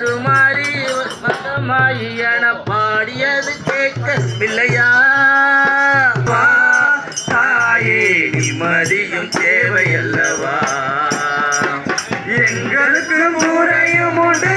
தருமாறி கருமாறி மகமாயி என பாடியது கேட்கவில்லையா வா, தாயே நிம்மதியும் தேவையல்லவா? எங்களுக்கு முறையும் உண்டு.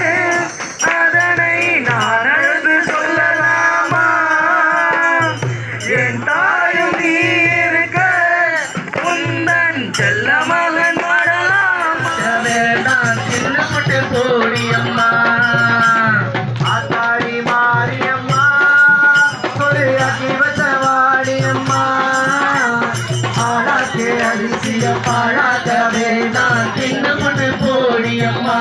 கொடியம்மா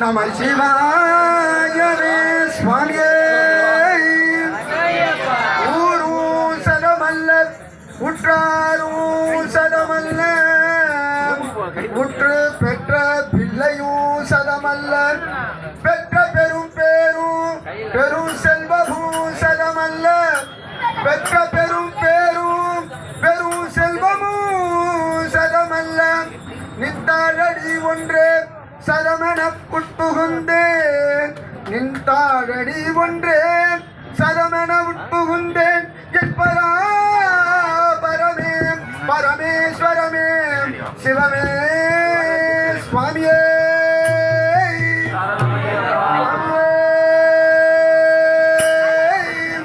நம சிவாயவே சுவாமியே. ஊரும் சதமல்ல உற்றாரும் சதமல்ல உற்று பெற்ற பிள்ளையும் சதமல்ல பெற்ற பெரும் பேரும் பெரும் செல்வமும் சதமல்ல பெற்ற பெரும் பேரும் பெரும் செல்வமும் சதமல்ல நின்றாழடி ஒன்றே சதமென உட்புகுந்தேன் நின்றாழடி ஒன்றே. சதமென உட்புகுந்தேன் என்பதா பரமே பரமேஸ்வரமே சிவமே சுவாமியே.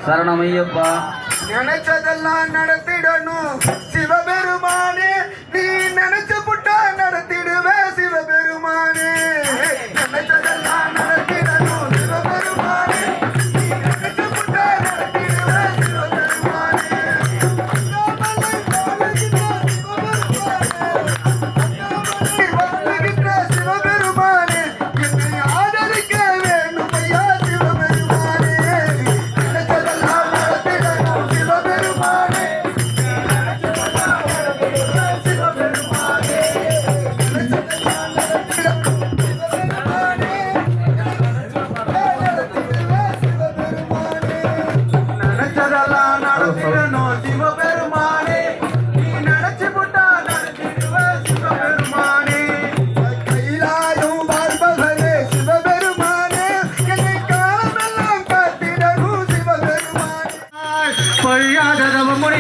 சரணமையப்பா. நினைச்சதெல்லாம் நடத்திடணும்.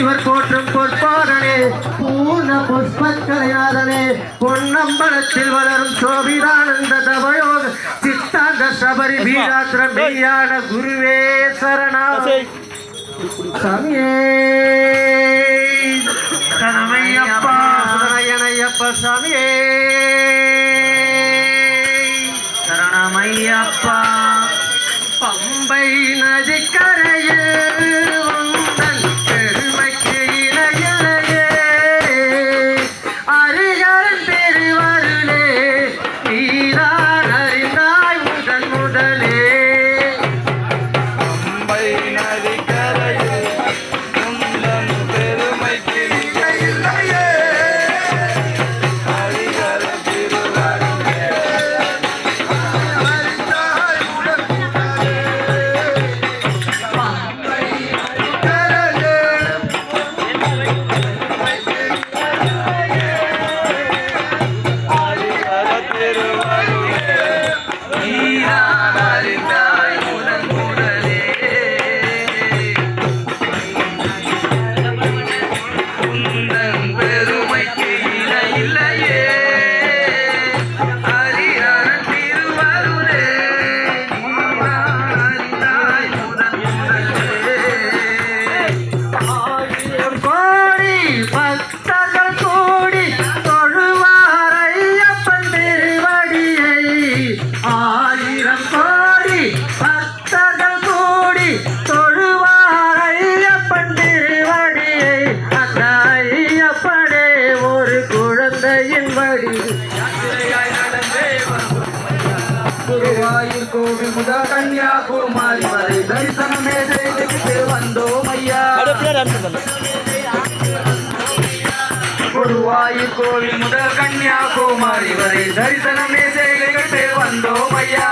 முனிவர் போற்றும் பொற்பாடனே பூர்ண புஷ்பக்கலையாதனே பொன்னம்பலத்தில் வளரும் சோபிதானந்த தவயோக சித்தாந்த சபரி பீடாத்திர மெய்யான குருவே சரணா சாமியே. சரணயனையப்ப சாமியே. சரணமையப்பா பம்பை நதிக்கரையில் கொடுவாயு கோவில் முதல் கன்னியாகுமரி வரை தரிசனமே செய்து கட்டு வந்தோம் ஐயா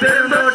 பெருந்தோடு